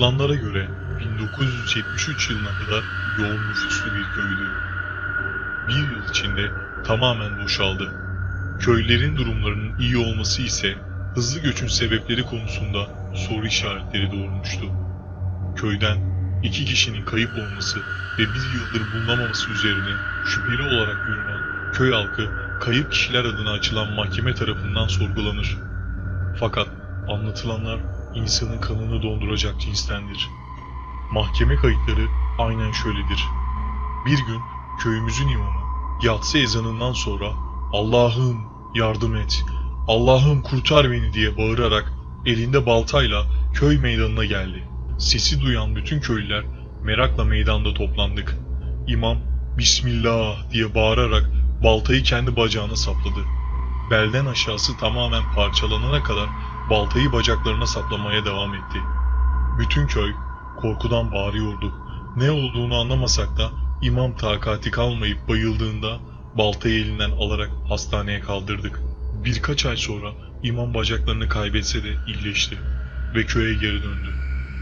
Anlatılanlara göre 1973 yılına kadar yoğun nüfuslu bir köydü. Bir yıl içinde tamamen boşaldı. Köylerin durumlarının iyi olması ise hızlı göçün sebepleri konusunda soru işaretleri doğurmuştu. Köyden iki kişinin kayıp olması ve bir yıldır bulunamaması üzerine şüpheli olarak görünen köy halkı kayıp kişiler adına açılan mahkeme tarafından sorgulanır. Fakat anlatılanlar insanın kanını donduracak cinstendir. Mahkeme kayıtları aynen şöyledir. Bir gün köyümüzün imamı yatsı ezanından sonra Allah'ım yardım et, Allah'ım kurtar beni diye bağırarak elinde baltayla köy meydanına geldi. Sesi duyan bütün köylüler merakla meydanda toplandık. İmam Bismillah diye bağırarak baltayı kendi bacağına sapladı. Belden aşağısı tamamen parçalanana kadar baltayı bacaklarına saplamaya devam etti. Bütün köy korkudan bağırıyordu. Ne olduğunu anlamasak da imam takati kalmayıp bayıldığında baltayı elinden alarak hastaneye kaldırdık. Birkaç ay sonra imam bacaklarını kaybetse de iyileşti ve köye geri döndü.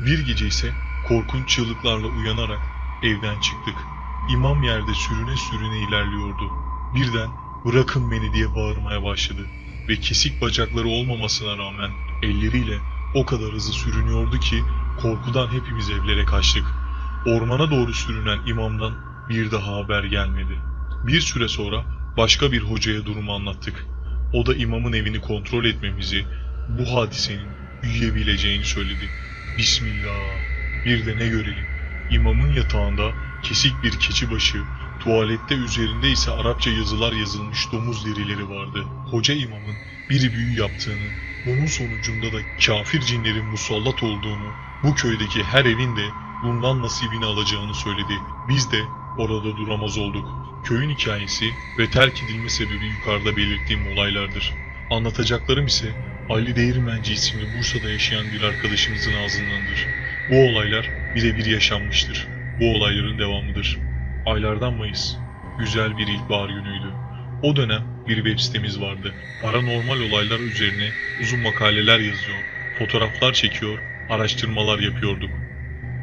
Bir gece ise korkunç çığlıklarla uyanarak evden çıktık. İmam yerde sürüne sürüne ilerliyordu. Birden bırakın beni diye bağırmaya başladı ve kesik bacakları olmamasına rağmen elleriyle o kadar hızlı sürünüyordu ki korkudan hepimiz evlere kaçtık. Ormana doğru sürünen imamdan bir daha haber gelmedi. Bir süre sonra başka bir hocaya durumu anlattık. O da imamın evini kontrol etmemizi, bu hadisenin büyüyebileceğini söyledi. Bismillah. Bir de ne görelim. İmamın yatağında kesik bir keçi başı, tuvalette üzerinde ise Arapça yazılar yazılmış domuz derileri vardı. Hoca imamın bir büyü yaptığını, bunun sonucunda da kafir cinlerin musallat olduğunu, bu köydeki her evin de bundan nasibini alacağını söyledi. Biz de orada duramaz olduk. Köyün hikayesi ve terk edilme sebebi yukarıda belirttiğim olaylardır. Anlatacaklarım ise Ali Değirmenci isimli Bursa'da yaşayan bir arkadaşımızın ağzındandır. Bu olaylar birebir yaşanmıştır. Bu olayların devamıdır. Aylardan Mayıs. Güzel bir ilkbahar günüydü. O dönem bir web sitemiz vardı. Paranormal olaylar üzerine uzun makaleler yazıyor, fotoğraflar çekiyor, araştırmalar yapıyorduk.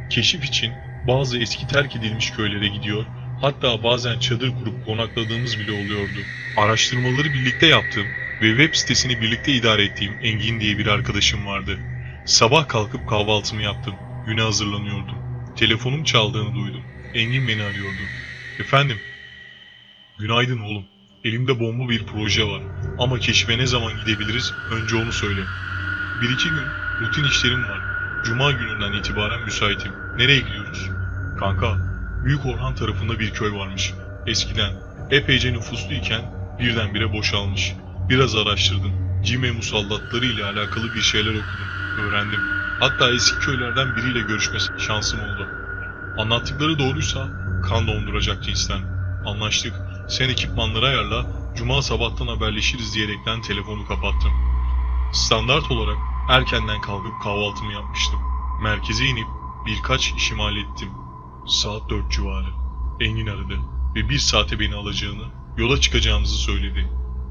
Keşif için bazı eski terk edilmiş köylere gidiyor, hatta bazen çadır kurup konakladığımız bile oluyordu. Araştırmaları birlikte yaptığım ve web sitesini birlikte idare ettiğim Engin diye bir arkadaşım vardı. Sabah kalkıp kahvaltımı yaptım. Güne hazırlanıyordum. Telefonum çaldığını duydum. Engin beni arıyordu. Efendim? Günaydın oğlum. Elimde bomba bir proje var. Ama keşfe ne zaman gidebiliriz? Önce onu söyle. Bir iki gün rutin işlerim var. Cuma gününden itibaren müsaitim. Nereye gidiyoruz? Kanka, Büyük Orhan tarafında bir köy varmış. Eskiden epeyce nüfuslu iken birdenbire boşalmış. Biraz araştırdım. Cime musallatları ile alakalı bir şeyler okudum. Öğrendim. Hatta eski köylerden biriyle görüşme şansım oldu. Anlattıkları doğruysa kan donduracak cinsten. Anlaştık. Sen ekipmanları ayarla, cuma sabahtan haberleşiriz diyerekten telefonu kapattım. Standart olarak erkenden kalkıp kahvaltımı yapmıştım. Merkeze inip birkaç işimi hallettim. Saat 4 civarı. Engin aradı ve bir saate beni alacağını, yola çıkacağımızı söyledi.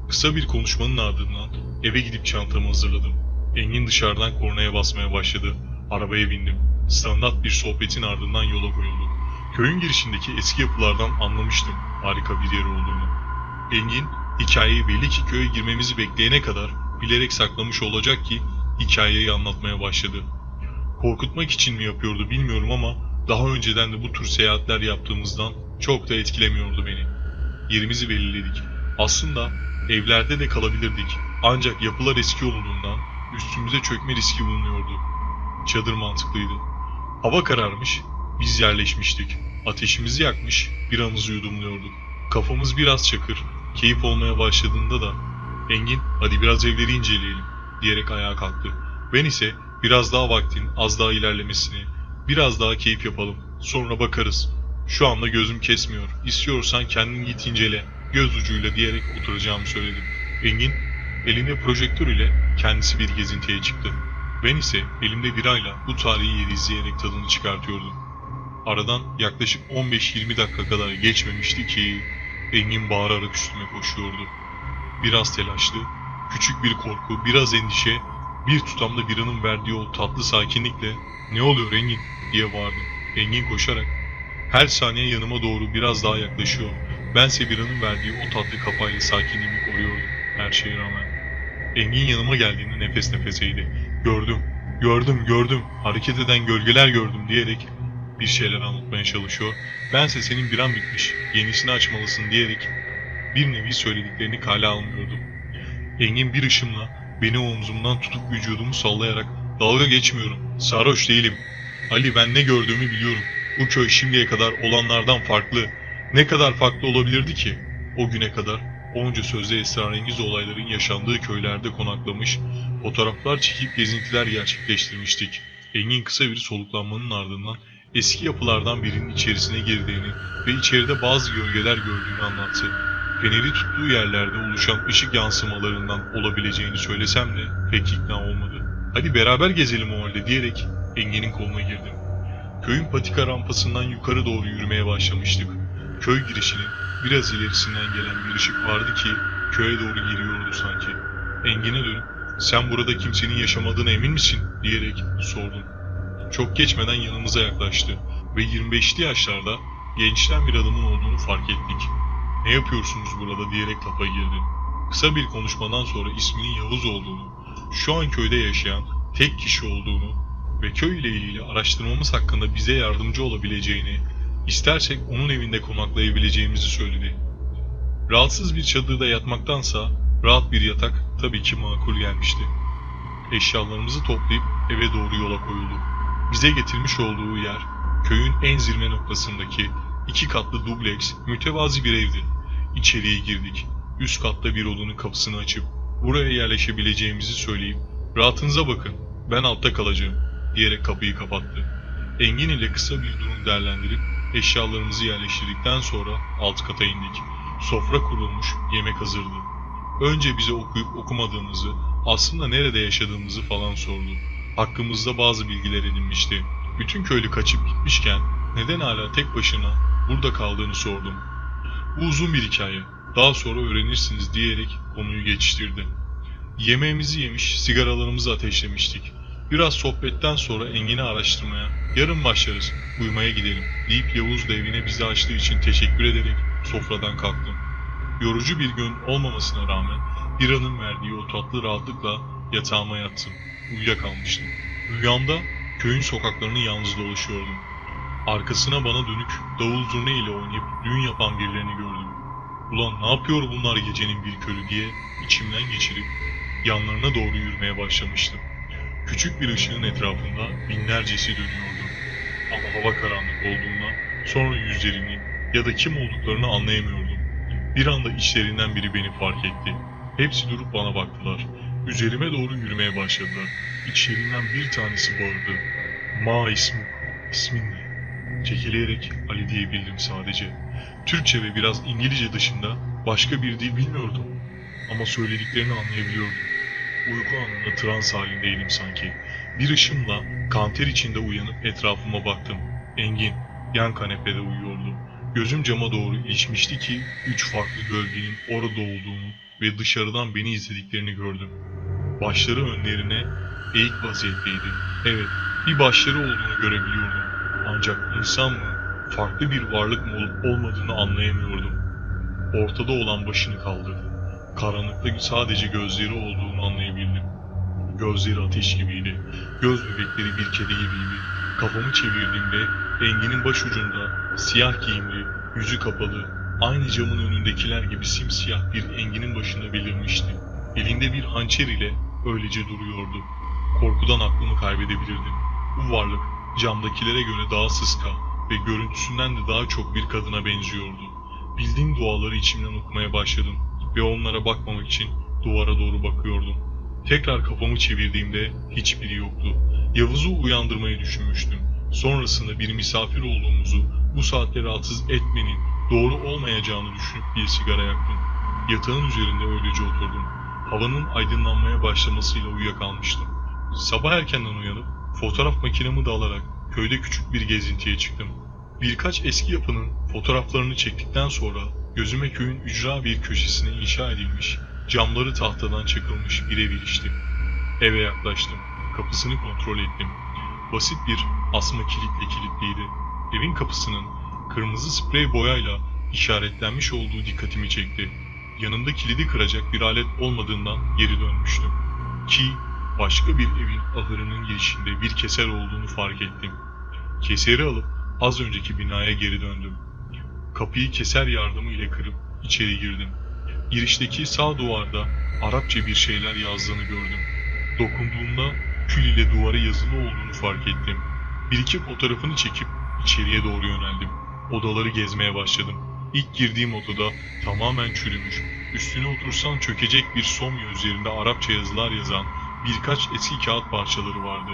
Kısa bir konuşmanın ardından eve gidip çantamı hazırladım. Engin dışarıdan kornaya basmaya başladı. Arabaya bindim. Standart bir sohbetin ardından yola koyulduk. Köyün girişindeki eski yapılardan anlamıştım harika bir yer olduğunu. Engin, hikayeyi belli ki köye girmemizi bekleyene kadar bilerek saklamış olacak ki hikayeyi anlatmaya başladı. Korkutmak için mi yapıyordu bilmiyorum ama daha önceden de bu tür seyahatler yaptığımızdan çok da etkilemiyordu beni. Yerimizi belirledik. Aslında evlerde de kalabilirdik. Ancak yapılar eski olduğundan üstümüze çökme riski bulunuyordu. Çadır mantıklıydı. Hava kararmış, biz yerleşmiştik. Ateşimizi yakmış, biramızı yudumluyorduk. Kafamız biraz çakır, keyif olmaya başladığında da Engin hadi biraz evleri inceleyelim diyerek ayağa kalktı. Ben ise biraz daha vaktin az daha ilerlemesini, biraz daha keyif yapalım, sonra bakarız. Şu anda gözüm kesmiyor, istiyorsan kendin git incele, göz ucuyla diyerek oturacağımı söyledim. Engin elinde projektör ile kendisi bir gezintiye çıktı. Ben ise elimde birayla bu tarihi yeri izleyerek tadını çıkartıyordum. Aradan yaklaşık 15-20 dakika kadar geçmemişti ki Engin bağırarak üstüme koşuyordu. Biraz telaşlı, küçük bir korku, biraz endişe Bir tutamda biranın verdiği o tatlı sakinlikle ''Ne oluyor Engin?'' diye bağırdım. Engin koşarak her saniye yanıma doğru biraz daha yaklaşıyor. Bense biranın verdiği o tatlı kafayla sakinliğimi koruyordum her şeye rağmen. Engin yanıma geldiğinde nefes nefeseydi. Gördüm, gördüm, gördüm, hareket eden gölgeler gördüm diyerek bir şeyler anlatmaya çalışıyor. Bense senin biran bitmiş, yenisini açmalısın diyerek bir nevi söylediklerini kale almıyordum. Engin bir ışımla beni omzumdan tutup vücudumu sallayarak dalga geçmiyorum, sarhoş değilim. Ali ben ne gördüğümü biliyorum. Bu köy şimdiye kadar olanlardan farklı. Ne kadar farklı olabilirdi ki? O güne kadar onca sözde esrarengiz olayların yaşandığı köylerde konaklamış, fotoğraflar çekip gezintiler gerçekleştirmiştik. Engin kısa bir soluklanmanın ardından eski yapılardan birinin içerisine girdiğini ve içeride bazı gölgeler gördüğünü anlattı. Feneri tuttuğu yerlerde oluşan ışık yansımalarından olabileceğini söylesem de pek ikna olmadı. Hadi beraber gezelim o halde diyerek Engin'in koluna girdim. Köyün patika rampasından yukarı doğru yürümeye başlamıştık. Köy girişinin biraz ilerisinden gelen bir ışık vardı ki köye doğru giriyordu sanki. Engin'e dönüp sen burada kimsenin yaşamadığına emin misin diyerek sordum. Çok geçmeden yanımıza yaklaştı ve 25'li yaşlarda gençten bir adamın olduğunu fark ettik. Ne yapıyorsunuz burada diyerek lafa girdi. Kısa bir konuşmadan sonra isminin Yavuz olduğunu, şu an köyde yaşayan tek kişi olduğunu ve köy ile ilgili araştırmamız hakkında bize yardımcı olabileceğini, istersek onun evinde konaklayabileceğimizi söyledi. Rahatsız bir çadırda yatmaktansa rahat bir yatak tabii ki makul gelmişti. Eşyalarımızı toplayıp eve doğru yola koyulduk. Bize getirmiş olduğu yer köyün en zirve noktasındaki iki katlı dubleks mütevazi bir evdi. İçeriye girdik. Üst katta bir odanın kapısını açıp buraya yerleşebileceğimizi söyleyip rahatınıza bakın ben altta kalacağım diyerek kapıyı kapattı. Engin ile kısa bir durum değerlendirip eşyalarımızı yerleştirdikten sonra alt kata indik. Sofra kurulmuş, yemek hazırdı. Önce bize okuyup okumadığımızı, aslında nerede yaşadığımızı falan sordu. Hakkımızda bazı bilgiler edinmişti. Bütün köylü kaçıp gitmişken neden hala tek başına burada kaldığını sordum. Bu uzun bir hikaye. Daha sonra öğrenirsiniz diyerek konuyu geçiştirdi. Yemeğimizi yemiş, sigaralarımızı ateşlemiştik. Biraz sohbetten sonra Engin'i araştırmaya, yarın başlarız, uyumaya gidelim deyip Yavuz da evine bizi açtığı için teşekkür ederek sofradan kalktım. Yorucu bir gün olmamasına rağmen bir anın verdiği o tatlı rahatlıkla yatağıma yattım. Uyuyakalmıştım. Rüyamda köyün sokaklarını yalnız dolaşıyordum. Arkasına bana dönük davul zurna ile oynayıp düğün yapan birilerini gördüm. Ulan ne yapıyor bunlar gecenin bir körü diye içimden geçirip yanlarına doğru yürümeye başlamıştım. Küçük bir ışığın etrafında binlercesi dönüyordu. Ama hava karanlık olduğundan sonra yüzlerini ya da kim olduklarını anlayamıyordum. Bir anda içlerinden biri beni fark etti. Hepsi durup bana baktılar. Üzerime doğru yürümeye başladılar. İçlerinden bir tanesi bağırdı. Ma ismi, ismin ne? Çekileyerek Ali diyebildim sadece. Türkçe ve biraz İngilizce dışında başka bir dil bilmiyordum. Ama söylediklerini anlayabiliyordum. Uyku anında trans halindeydim sanki. Bir ışımla kanter içinde uyanıp etrafıma baktım. Engin yan kanepede uyuyordu. Gözüm cama doğru ilişmişti ki üç farklı gölgenin orada olduğunu ve dışarıdan beni izlediklerini gördüm. Başları önlerine eğik vaziyetteydi. Evet, bir başları olduğunu görebiliyordum. Ancak insan mı, farklı bir varlık mı olup olmadığını anlayamıyordum. Ortada olan başını kaldırdı. Karanlıkta sadece gözleri olduğunu anlayabildim. Gözleri ateş gibiydi. Göz bebekleri bir kedi gibiydi. Kafamı çevirdiğimde Engin'in başucunda siyah giyimli, yüzü kapalı, aynı camın önündekiler gibi simsiyah bir Engin'in başında belirmişti. Elinde bir hançer ile öylece duruyordu. Korkudan aklımı kaybedebilirdim. Bu varlık camdakilere göre daha sıska ve görüntüsünden de daha çok bir kadına benziyordu. Bildiğim duaları içimden okumaya başladım ve onlara bakmamak için duvara doğru bakıyordum. Tekrar kafamı çevirdiğimde hiçbiri yoktu. Yavuz'u uyandırmayı düşünmüştüm. Sonrasında bir misafir olduğumuzu, bu saatte rahatsız etmenin doğru olmayacağını düşünüp bir sigara yaktım. Yatağın üzerinde öylece oturdum. Havanın aydınlanmaya başlamasıyla uyuyakalmıştım. Sabah erkenden uyanıp fotoğraf makinemi de alarak köyde küçük bir gezintiye çıktım. Birkaç eski yapının fotoğraflarını çektikten sonra gözüme köyün ücra bir köşesine inşa edilmiş, camları tahtadan çakılmış bir ev ilişti. Eve yaklaştım. Kapısını kontrol ettim. Basit bir asma kilitle kilitliydi. Evin kapısının kırmızı sprey boyayla işaretlenmiş olduğu dikkatimi çekti. Yanında kilidi kıracak bir alet olmadığından geri dönmüştüm. Ki başka bir evin ahırının girişinde bir keser olduğunu fark ettim. Keseri alıp az önceki binaya geri döndüm. Kapıyı keser yardımı ile kırıp içeri girdim. Girişteki sağ duvarda Arapça bir şeyler yazdığını gördüm. Dokunduğumda kül ile duvara yazılı olduğunu fark ettim. Bir iki fotoğrafını çekip içeriye doğru yöneldim. Odaları gezmeye başladım. İlk girdiğim odada tamamen çürümüş, üstüne otursan çökecek bir somya üzerinde Arapça yazılar yazan birkaç eski kağıt parçaları vardı.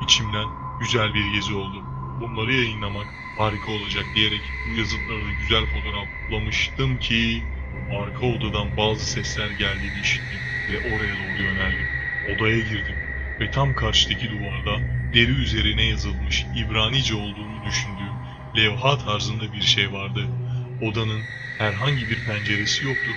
İçimden güzel bir gezi oldu. Bunları yayınlamak harika olacak diyerek bu yazıtları güzel fotoğraflamıştım ki arka odadan bazı sesler geldiğini işittim ve oraya doğru yöneldim. Odaya girdim ve tam karşıdaki duvarda deri üzerine yazılmış İbranice olduğunu düşündüğüm levha tarzında bir şey vardı. Odanın herhangi bir penceresi yoktu.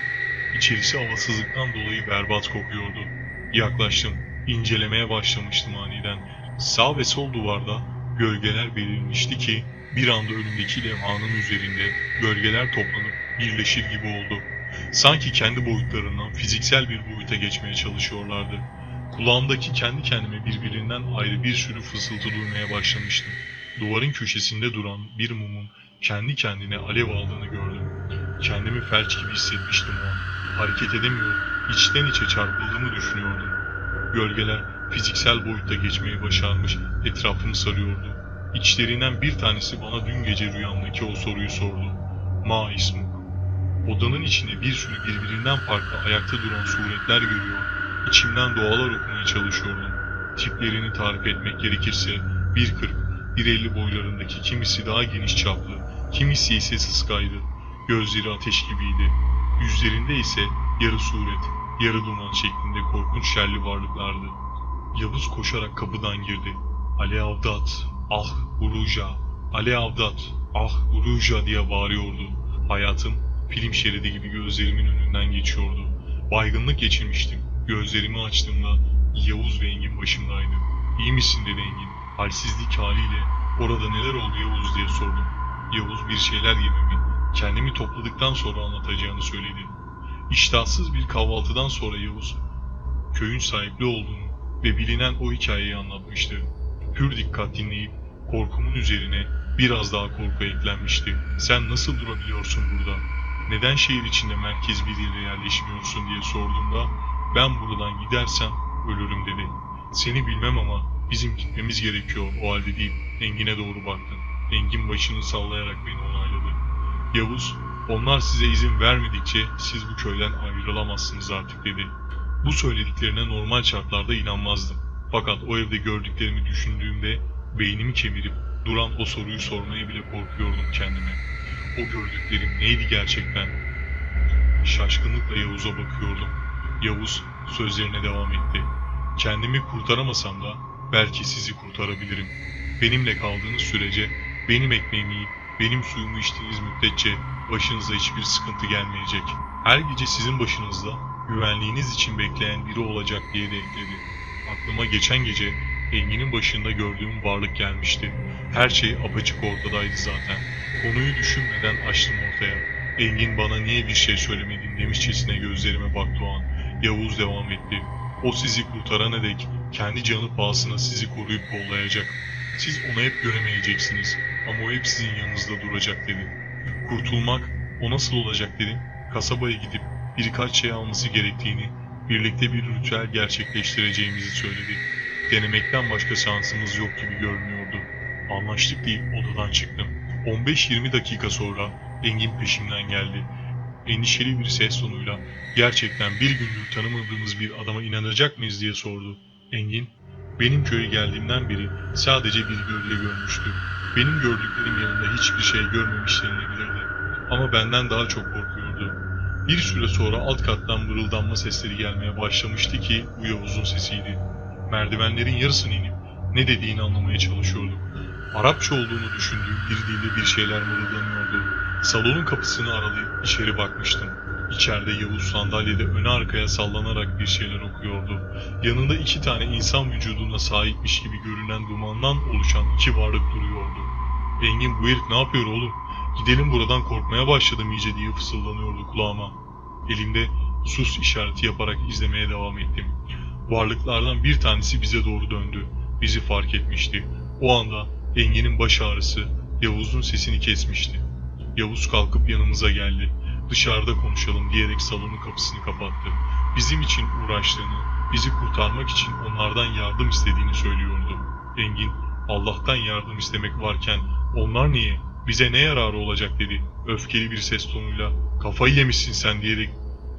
İçerisi havasızlıktan dolayı berbat kokuyordu. Yaklaştım, incelemeye başlamıştım aniden. Sağ ve sol duvarda gölgeler belirmişti ki bir anda önümdeki levhanın üzerinde gölgeler toplanıp birleşir gibi oldu. Sanki kendi boyutlarından fiziksel bir boyuta geçmeye çalışıyorlardı. Kulağımdaki kendi kendime birbirinden ayrı bir sürü fısıltı duymaya başlamıştım. Duvarın köşesinde duran bir mumun kendi kendine alev aldığını gördüm. Kendimi felç gibi hissetmiştim o an. Hareket edemiyorum. İçten içe çarpıldığımı düşünüyordum. Gölgeler fiziksel boyutta geçmeyi başarmış, etrafımı sarıyordu. İçlerinden bir tanesi bana dün gece rüyamdaki o soruyu sordu. Ma ismuk. Odanın içinde bir sürü birbirinden farklı ayakta duran suretler görüyor. İçimden dualar okumaya çalışıyordum. Tiplerini tarif etmek gerekirse 1.40, 1.50 boylarındaki kimisi daha geniş çaplı, kimisi ise sıskaydı. Gözleri ateş gibiydi. Yüzlerinde ise yarı suret, yarı duman şeklinde korkunç şerli varlıklardı. Yavuz koşarak kapıdan girdi. Ali Avdat, ah Uruja, Ali Avdat, ah Uruja diye bağırıyordu. Hayatım film şeridi gibi gözlerimin önünden geçiyordu. Baygınlık geçirmiştim. Gözlerimi açtığımda Yavuz ve Engin başımdaydı. İyi misin dedi Engin. Halsizlik haliyle orada neler oldu Yavuz diye sordum. Yavuz bir şeyler yememi, kendimi topladıktan sonra anlatacağını söyledi. İştahsız bir kahvaltıdan sonra Yavuz, köyün sahipli olduğunu ve bilinen o hikayeyi anlatmıştı. Pür dikkat dinleyip korkumun üzerine biraz daha korku eklenmişti. Sen nasıl durabiliyorsun burada? Neden şehir içinde merkez bir yere yerleşmiyorsun diye sorduğumda ben buradan gidersem ölürüm dedi. Seni bilmem ama bizim gitmemiz gerekiyor o halde deyip Engin'e doğru baktı. Engin başını sallayarak beni onayladı. Yavuz, onlar size izin vermedikçe siz bu köyden ayrılamazsınız artık dedi. Bu söylediklerine normal şartlarda inanmazdım. Fakat o evde gördüklerimi düşündüğümde beynimi kemirip duran o soruyu sormaya bile korkuyordum kendime. O gördüklerim neydi gerçekten? Şaşkınlıkla Yavuz'a bakıyordum. Yavuz sözlerine devam etti. Kendimi kurtaramasam da belki sizi kurtarabilirim. Benimle kaldığınız sürece benim ekmeğimi yiyip benim suyumu içtiğiniz müddetçe başınıza hiçbir sıkıntı gelmeyecek. Her gece sizin başınızda güvenliğiniz için bekleyen biri olacak diye de ekledi. Aklıma geçen gece Engin'in başında gördüğüm varlık gelmişti. Her şey apaçık ortadaydı zaten. Konuyu düşünmeden açtım ortaya. Engin bana niye bir şey söylemedin demişçesine gözlerime baktı o an. Yavuz devam etti. O sizi kurtarana dek kendi canı pahasına sizi koruyup kollayacak. Siz onu hep göremeyeceksiniz ama o hep sizin yanınızda duracak dedi. Kurtulmak o nasıl olacak dedim. Kasabaya gidip birkaç şey alması gerektiğini, birlikte bir ritüel gerçekleştireceğimizi söyledi. Denemekten başka şansımız yok gibi görünüyordu. Anlaştık deyip odadan çıktım. 15-20 dakika sonra Engin peşimden geldi. Endişeli bir ses tonuyla gerçekten bir gündür tanımadığımız bir adama inanacak mıyız diye sordu. Engin, benim köye geldiğimden beri sadece bir gölge görmüştü. Benim gördüklerim yanında hiçbir şey görmemiş denilebilirdi. Ama benden daha çok korkuyordu. Bir süre sonra alt kattan mırıldanma sesleri gelmeye başlamıştı ki bu Yavuz'un sesiydi. Merdivenlerin yarısını inip ne dediğini anlamaya çalışıyorduk. Arapça olduğunu düşündüğüm bir dilde bir şeyler mırıldanıyordu. Salonun kapısını aralayıp içeri bakmıştım. İçeride Yavuz sandalyede öne arkaya sallanarak bir şeyler okuyordu. Yanında iki tane insan vücuduna sahipmiş gibi görünen dumandan oluşan iki varlık duruyordu. Engin bu herif ne yapıyor oğlum? Gidelim buradan korkmaya başladım iyice diye fısıldanıyordu kulağıma. Elimde sus işareti yaparak izlemeye devam ettim. Varlıklardan bir tanesi bize doğru döndü. Bizi fark etmişti. O anda Engin'in baş ağrısı Yavuz'un sesini kesmişti. Yavuz kalkıp yanımıza geldi. Dışarıda konuşalım diyerek salonun kapısını kapattı. Bizim için uğraştığını, bizi kurtarmak için onlardan yardım istediğini söylüyordu. Engin, Allah'tan yardım istemek varken onlar niye, bize ne yararı olacak dedi. Öfkeli bir ses tonuyla kafayı yemişsin sen diyerek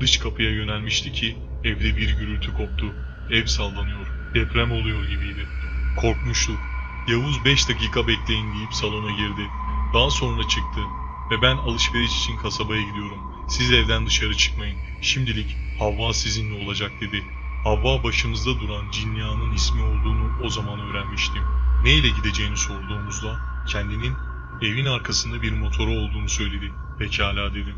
dış kapıya yönelmişti ki evde bir gürültü koptu. Ev sallanıyor, deprem oluyor gibiydi. Korkmuştuk. Yavuz 5 dakika bekleyin deyip salona girdi. Daha sonra çıktı ve ben alışveriş için kasabaya gidiyorum. Siz evden dışarı çıkmayın. Şimdilik Havva sizinle olacak dedi. Havva başımızda duran Cinna'nın ismi olduğunu o zaman öğrenmiştim. Ne ile gideceğini sorduğumuzda kendinin evin arkasında bir motoru olduğunu söyledi. Pekala dedim.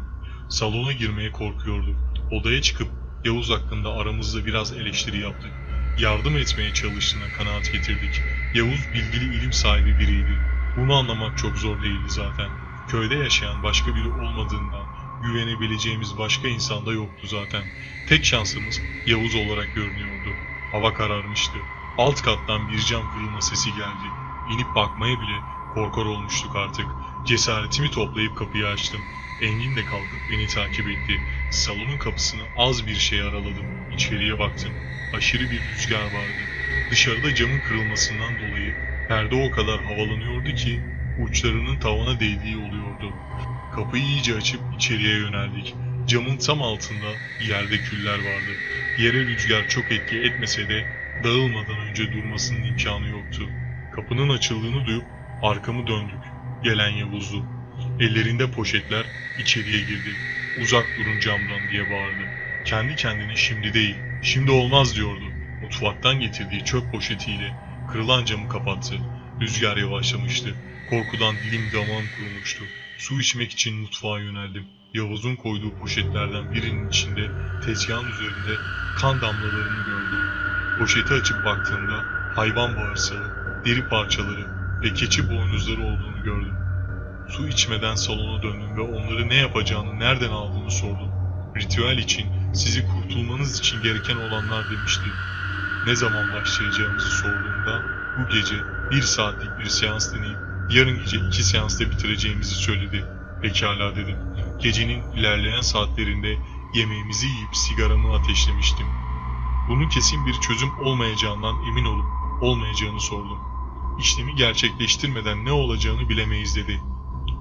Salona girmeye korkuyorduk. Odaya çıkıp Yavuz hakkında aramızda biraz eleştiri yaptık. Yardım etmeye çalıştığına kanaat getirdik. Yavuz bilgili ilim sahibi biriydi. Bunu anlamak çok zor değildi zaten. Köyde yaşayan başka biri olmadığından güvenebileceğimiz başka insan da yoktu zaten. Tek şansımız Yavuz olarak görünüyordu. Hava kararmıştı. Alt kattan bir cam kırılma sesi geldi. İnip bakmaya bile korkar olmuştuk artık. Cesaretimi toplayıp kapıyı açtım. Engin de kalkıp beni takip etti. Salonun kapısını az bir şey araladım. İçeriye baktım. Aşırı bir rüzgar vardı. Dışarıda camın kırılmasından dolayı perde o kadar havalanıyordu ki uçlarının tavana değdiği oluyordu. Kapıyı iyice açıp içeriye yöneldik. Camın tam altında yerde küller vardı. Yere rüzgar çok etki etmese de dağılmadan önce durmasının imkanı yoktu. Kapının açıldığını duyup arkamı döndük. Gelen Yavuz'du. Ellerinde poşetler içeriye girdi. Uzak durun camdan diye bağırdı. Kendi kendine şimdi değil, şimdi olmaz diyordu. Mutfaktan getirdiği çöp poşetiyle kırılan camı kapattı. Rüzgar yavaşlamıştı. Korkudan dilim damağım kurumuştu. Su içmek için mutfağa yöneldim. Yavuz'un koyduğu poşetlerden birinin içinde tezgahın üzerinde kan damlalarını gördüm. Poşeti açıp baktığımda hayvan bağırsağı, deri parçaları ve keçi boynuzları olduğunu gördüm. Su içmeden salona döndüm ve onları ne yapacağını, nereden aldığını sordum. Ritüel için, sizi kurtulmanız için gereken olanlar demişti. Ne zaman başlayacağımızı sorduğumda bu gece bir saatlik bir seans deneyip yarın gece iki seansta bitireceğimizi söyledi. Pekala dedim. Gecenin ilerleyen saatlerinde yemeğimizi yiyip sigaramı ateşlemiştim. Bunun kesin bir çözüm olmayacağından emin olup olmayacağını sordum. İşlemi gerçekleştirmeden ne olacağını bilemeyiz dedi.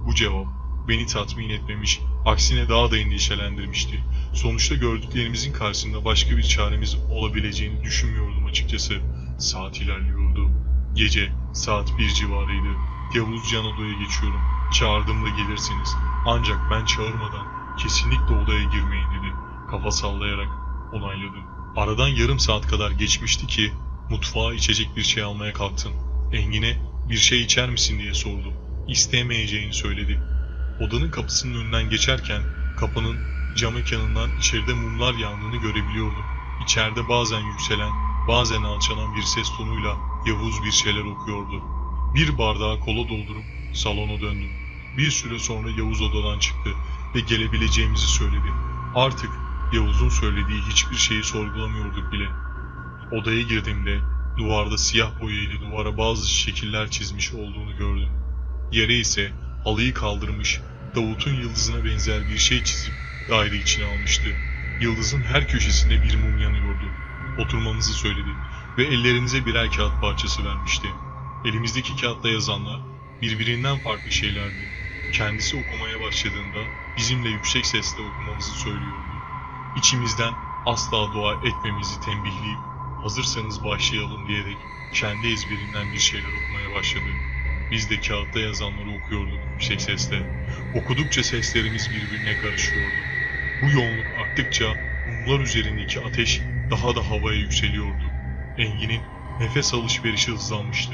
Bu cevap beni tatmin etmemiş, aksine daha da endişelendirmişti. Sonuçta gördüklerimizin karşısında başka bir çaremiz olabileceğini düşünmüyordum açıkçası. Saat ilerliyordu. Gece saat bir civarıydı. Yavuz Can geçiyorum. Çağırdığımda gelirsiniz. Ancak ben çağırmadan kesinlikle odaya girmeyin dedi. Kafa sallayarak onayladım. Aradan yarım saat kadar geçmişti ki mutfağa içecek bir şey almaya kalktım. Engin'e bir şey içer misin diye sordum. İstemeyeceğini söyledi. Odanın kapısının önünden geçerken kapının cam mekanından içeride mumlar yandığını görebiliyordum. İçeride bazen yükselen, bazen alçalan bir ses tonuyla Yavuz bir şeyler okuyordu. Bir bardağı kola doldurup salona döndüm. Bir süre sonra Yavuz odadan çıktı ve gelebileceğimizi söyledi. Artık Yavuz'un söylediği hiçbir şeyi sorgulamıyorduk bile. Odaya girdiğimde duvarda siyah boyayla duvara bazı şekiller çizmiş olduğunu gördüm. Yere ise halıyı kaldırmış, Davut'un yıldızına benzer bir şey çizip daire içine almıştı. Yıldızın her köşesinde bir mum yanıyordu. Oturmamızı söyledi ve ellerimize birer kağıt parçası vermişti. Elimizdeki kağıtta yazanlar birbirinden farklı şeylerdi. Kendisi okumaya başladığında bizimle yüksek sesle okumamızı söylüyordu. İçimizden asla dua etmemizi tembihleyip hazırsanız başlayalım diyerek kendi ezberinden bir şeyler okumaya başladı. Biz de kağıtta yazanları okuyorduk yüksek sesle. Okudukça seslerimiz birbirine karışıyordu. Bu yoğunluk arttıkça mumlar üzerindeki ateş daha da havaya yükseliyordu. Engin'in nefes alışverişi hızlanmıştı.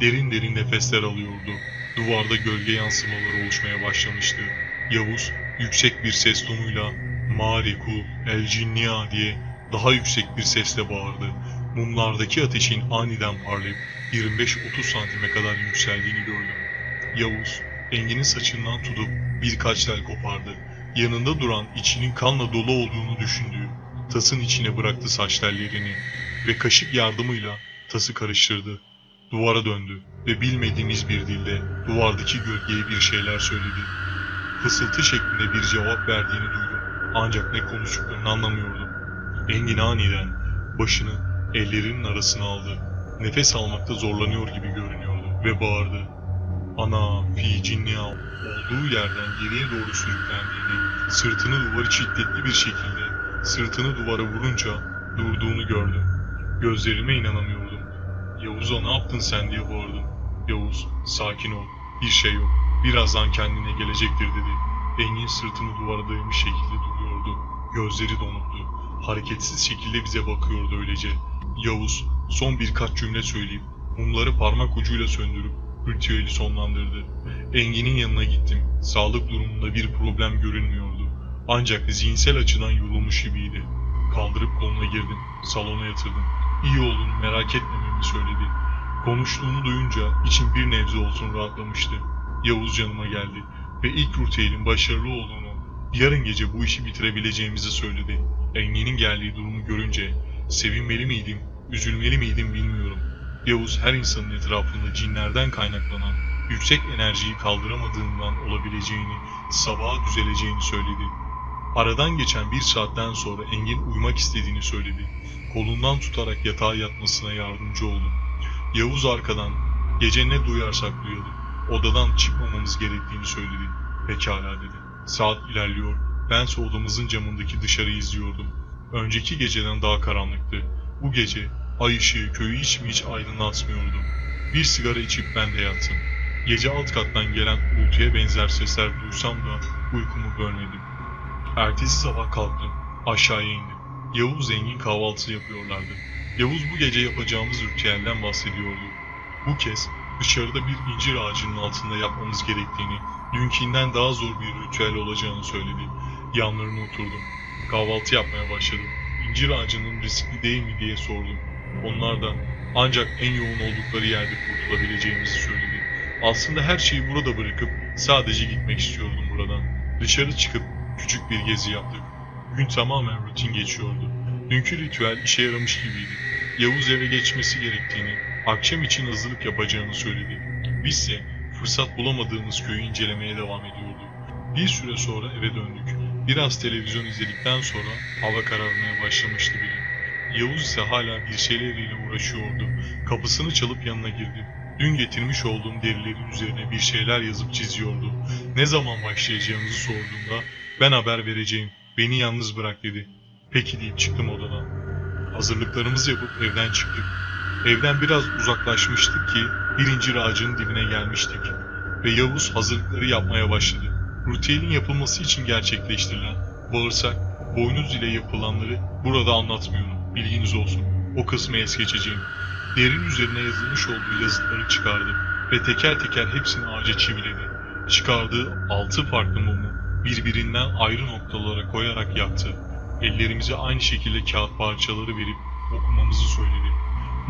Derin derin nefesler alıyordu. Duvarda gölge yansımaları oluşmaya başlamıştı. Yavuz yüksek bir ses tonuyla Mariku el cinnia diye daha yüksek bir sesle bağırdı. Mumlardaki ateşin aniden parlayıp 25-30 santime kadar yükseldiğini gördüm. Yavuz, Engin'in saçından tutup birkaç tel kopardı. Yanında duran içinin kanla dolu olduğunu düşündüğü tasın içine bıraktı saç tellerini ve kaşık yardımıyla tası karıştırdı. Duvara döndü ve bilmediğimiz bir dilde duvardaki gölgeye bir şeyler söyledi. Fısıltı şeklinde bir cevap verdiğini duydum. Ancak ne konuştuklarını anlamıyordum. Engin aniden başını ellerinin arasına aldı. Nefes almakta zorlanıyor gibi görünüyordu ve bağırdı. Ana fi cinnia olduğu yerden geriye doğru sürüklendiğini, sırtını duvarı şiddetli bir şekilde sırtını duvara vurunca durduğunu gördüm. Gözlerime inanamıyordum. Yavuz'a ne yaptın sen diye bağırdım. Yavuz sakin ol bir şey yok birazdan kendine gelecektir dedi. Engin sırtını duvara dayamış şekilde duruyordu. Gözleri donuktu. Hareketsiz şekilde bize bakıyordu öylece. Yavuz son birkaç cümle söyleyip mumları parmak ucuyla söndürüp ritüeli sonlandırdı. Engin'in yanına gittim. Sağlık durumunda bir problem görünmüyordu. Ancak zihinsel açıdan yorulmuş gibiydi. Kaldırıp koluna girdim. Salona yatırdım. İyi olduğunu merak etmememi söyledi. Konuştuğunu duyunca içim bir nebze olsun rahatlamıştı. Yavuz canıma geldi ve ilk ritüelin başarılı olduğunu, yarın gece bu işi bitirebileceğimizi söyledi. Engin'in geldiği durumu görünce sevinmeli miydim, üzülmeli miydim bilmiyorum. Yavuz her insanın etrafında cinlerden kaynaklanan yüksek enerjiyi kaldıramadığından olabileceğini, sabaha düzeleceğini söyledi. Aradan geçen bir saatten sonra Engin uyumak istediğini söyledi. Kolundan tutarak yatağa yatmasına yardımcı oldum. Yavuz arkadan, gece ne duyarsak duyalım, odadan çıkmamamız gerektiğini söyledi. Pekala dedi. Saat ilerliyor, bense odamızın camındaki dışarıyı izliyordum. Önceki geceden daha karanlıktı. Bu gece ay ışığı köyü hiç mi hiç aydınlatmıyordu. Bir sigara içip ben de yattım. Gece alt kattan gelen uğultuya benzer sesler duysam da uykumu bölmedim. Ertesi sabah kalktım. Aşağıya indim. Yavuz zengin kahvaltı yapıyorlardı. Yavuz bu gece yapacağımız ritüelden bahsediyordu. Bu kez dışarıda bir incir ağacının altında yapmamız gerektiğini, dünkinden daha zor bir ritüel olacağını söyledi. Yanlarına oturdum. Kahvaltı yapmaya başladım. İncir ağacının riskli değil mi diye sordum. Onlar da ancak en yoğun oldukları yerde kurtulabileceğimizi söyledi. Aslında her şeyi burada bırakıp sadece gitmek istiyordum buradan. Dışarı çıkıp küçük bir gezi yaptık. Gün tamamen rutin geçiyordu. Dünkü ritüel işe yaramış gibiydi. Yavuz eve geçmesi gerektiğini, akşam için hazırlık yapacağını söyledi. Bizse fırsat bulamadığımız köyü incelemeye devam ediyorduk. Bir süre sonra eve döndük. Biraz televizyon izledikten sonra hava kararmaya başlamıştı bile. Yavuz ise hala bir şeyleriyle uğraşıyordu. Kapısını çalıp yanına girdim. Dün getirmiş olduğum derilerin üzerine bir şeyler yazıp çiziyordu. Ne zaman başlayacağımızı sorduğumda ben haber vereceğim. Beni yalnız bırak dedi. Peki deyip çıktım odadan. Hazırlıklarımızı yapıp evden çıktık. Evden biraz uzaklaşmıştık ki bir incir ağacının dibine gelmiştik. Ve Yavuz hazırlıkları yapmaya başladı. Ritüelin yapılması için gerçekleştirilen bağırsak, boynuz ile yapılanları burada anlatmıyorum. Bilginiz olsun. O kısmı es geçeceğim. Derin üzerine yazılmış olduğu yazıtları çıkardı ve teker teker hepsini ağaca çiviledi. Çıkardığı altı farklı mumu birbirinden ayrı noktalara koyarak yaktı. Ellerimize aynı şekilde kağıt parçaları verip okumamızı söyledi.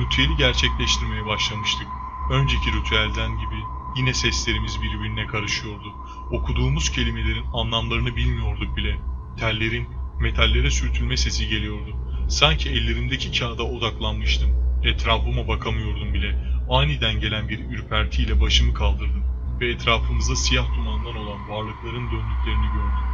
Ritüeli gerçekleştirmeye başlamıştık. Önceki ritüelden gibi yine seslerimiz birbirine karışıyordu. Okuduğumuz kelimelerin anlamlarını bilmiyorduk bile. Tellerin metallere sürtülme sesi geliyordu. Sanki ellerimdeki kağıda odaklanmıştım. Etrafıma bakamıyordum bile. Aniden gelen bir ürpertiyle başımı kaldırdım ve etrafımızda siyah dumandan olan varlıkların döndüklerini gördüm.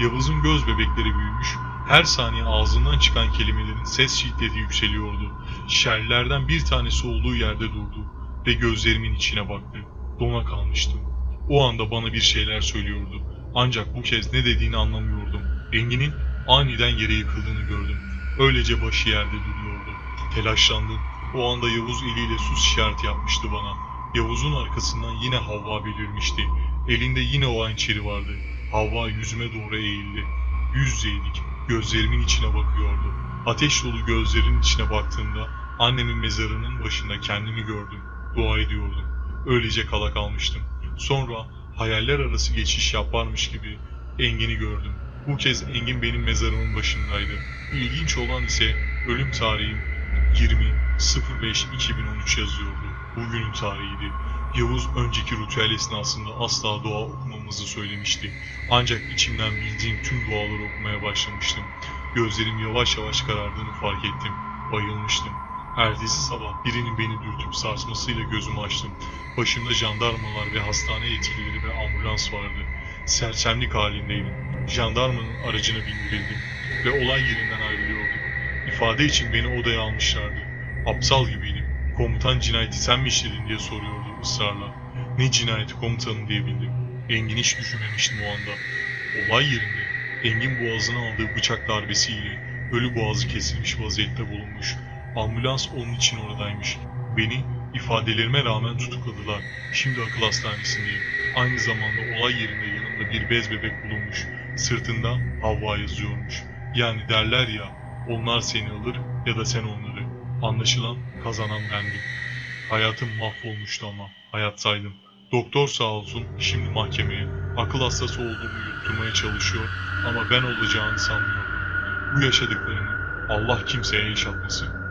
Yavuz'un göz bebekleri büyümüş, her saniye ağzından çıkan kelimelerin ses şiddeti yükseliyordu. Şerlerden bir tanesi olduğu yerde durdu ve gözlerimin içine baktı. Dona kalmıştım. O anda bana bir şeyler söylüyordu. Ancak bu kez ne dediğini anlamıyordum. Engin'in aniden yere yıkıldığını gördüm. Öylece başı yerde duruyordu. Telaşlandım. O anda Yavuz eliyle sus işareti yapmıştı bana. Yavuz'un arkasından yine Havva belirmişti. Elinde yine o hançeri vardı. Havva yüzüme doğru eğildi. Yüz yüzeydik. Gözlerimin içine bakıyordu. Ateş dolu gözlerinin içine baktığımda annemin mezarının başında kendimi gördüm. Dua ediyordum. Öylece kala kalmıştım. Sonra hayaller arası geçiş yaparmış gibi Engin'i gördüm. Bu kez Engin benim mezarımın başındaydı. İlginç olan ise ölüm tarihim 20.05.2013 yazıyordu. Bugünün tarihiydi. Yavuz önceki ritüel esnasında asla dua okumamızı söylemişti. Ancak içimden bildiğim tüm duaları okumaya başlamıştım. Gözlerim yavaş yavaş karardığını fark ettim. Bayılmıştım. Ertesi sabah birinin beni dürtüp sarsmasıyla gözümü açtım. Başımda jandarmalar ve hastane yetkilileri ve ambulans vardı. Sersemlik halindeydim. Jandarmanın aracına bindirildim ve olay yerinden ayrılıyordum. İfade için beni odaya almışlardı. Aptal gibiydim. Komutan cinayeti sen mi işledin diye soruyordu ısrarla. Ne cinayeti komutanım diyebildim. Engin hiç düşünmemiştim o anda. Olay yerinde Engin boğazına aldığı bıçak darbesiyle ölü boğazı kesilmiş vaziyette bulunmuş. Ambulans onun için oradaymış. Beni ifadelerime rağmen tutukladılar. Şimdi akıl hastanesindeyim. Aynı zamanda olay yerinde yanımda bir bez bebek bulunmuş. Sırtında Havva yazıyormuş. Yani derler ya onlar seni alır ya da sen onları. Anlaşılan kazanan bendim. Hayatım mahvolmuştu ama hayatsaydım. Doktor sağ olsun şimdi mahkemeye. Akıl hastası olduğumu yutturmaya çalışıyor ama ben olacağını sanmıyorum. Bu yaşadıklarımı Allah kimseye yaşatmasın.